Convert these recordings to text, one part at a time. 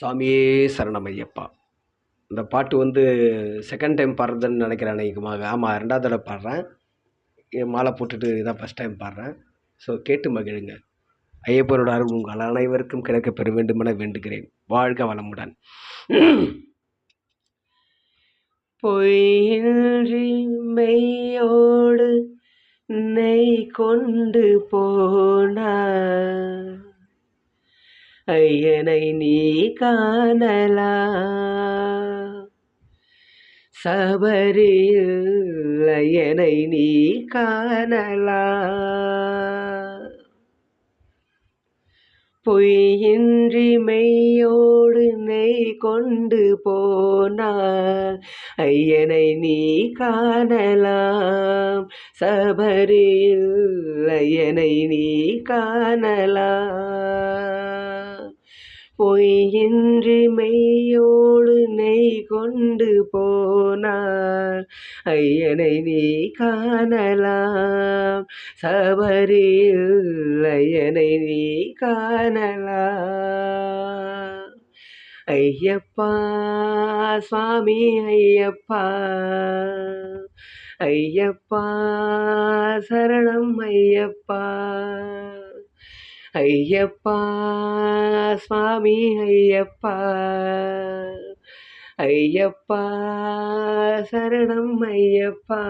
சாமியே சரணம் ஐயப்பா இந்த பாட்டு வந்து செகண்ட் டைம் பாடுறதுன்னு நினைக்கிறேன் அநேகமாக ஆமாம் ரெண்டாவது தடவை பாடுறேன். என் மாலை போட்டுட்டு இதான் ஃபஸ்ட் டைம் பாடுறேன். ஸோ கேட்டு மகிழுங்க. ஐயப்பனோட அருள் உங்கள் அனைவருக்கும் கிடைக்க பெற வேண்டுமென வேண்டுகிறேன். வாழ்க வளமுடன். பொய்யின்றி மெய்யோடு நெய் கொண்டு போனார் ஐயனை நீ காணலா? சபரியில் ஐயனை நீ காணலா? பொய்யின்றி மெய்யோடு நெய் கொண்டு போனால் ஐயனை நீ காணலாம். சபரியில் ஐயனை நீ காணலாம். பொய்யின்றி மெய்யோடு நெய் கொண்டு போனார். ஐயனை நீ காணலாம். சபரியில் ஐயனை நீ காணலாம். ஐயப்பா சுவாமி ஐயப்பா. ஐயப்பா சரணம் ஐயப்பா. ஐயப்பா சுவாமி ஐயப்பா ஐயப்பா சரணம் ஐயப்பா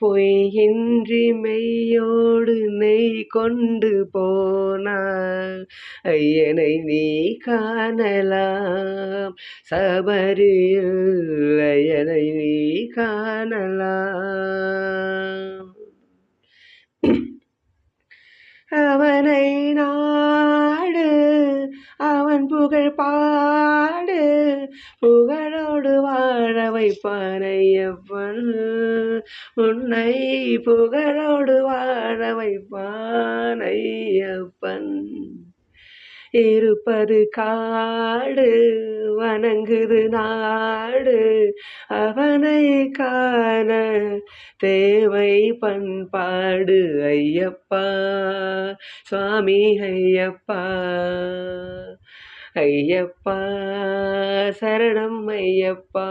பொய்யின்றி மெய்யோடு நெய் கொண்டு போனார் ஐயனை நீ காணலாம். சபரியில் ஐயனை நீ காணலாம். அவனை நாடு அவன் புகழ் பாடு. புகழோடு வாழ வைப்பானையப்பன் உன்னை புகழோடு வாழ வைப்பானையப்பன் இருப்பது காடு வணங்குது நாடு அவனை காண தேவை பண்பாடு ஐயப்பா சுவாமி ஐயப்பா ஐயப்பா சரணம் ஐயப்பா.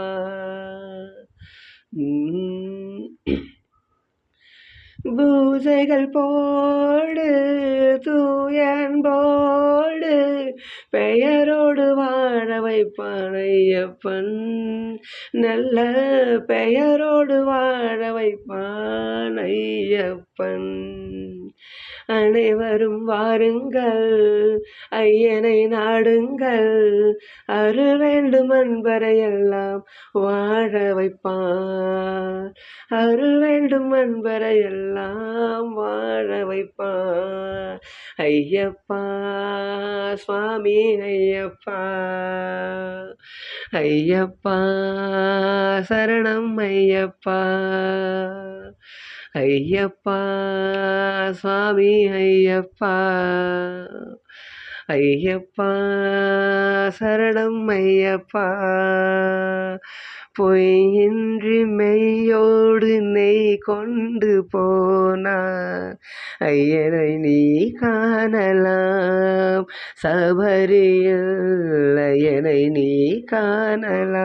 பூசைகள் போடு தூயன்போடு பெயரோடு வாழ வைப்பானையப்பன் நல்ல பெயரோடு வாழ வைப்பானையப்பன் அனைவரும் வாருங்கள். ஐயனை நாடுங்கள். அருள் வேண்டும் அன்பரையெல்லாம் வாழ வைப்பான் அருள் வேண்டும் அன்பரையெல்லாம் வாழ வைப்பான் ஐயப்பா சுவாமி ஐயப்பா. ஐயப்பா சரணம் ஐயப்பா. ஐயப்பா சுவாமி ஐயப்பா ஐயப்பா சரணம் ஐயப்பா பொய்யின்றி மெய்யோடு நெய் கொண்டு போனார். ஐயனை நீ காணலாம் சபரியில் ஐயனை நீ காணலாம்.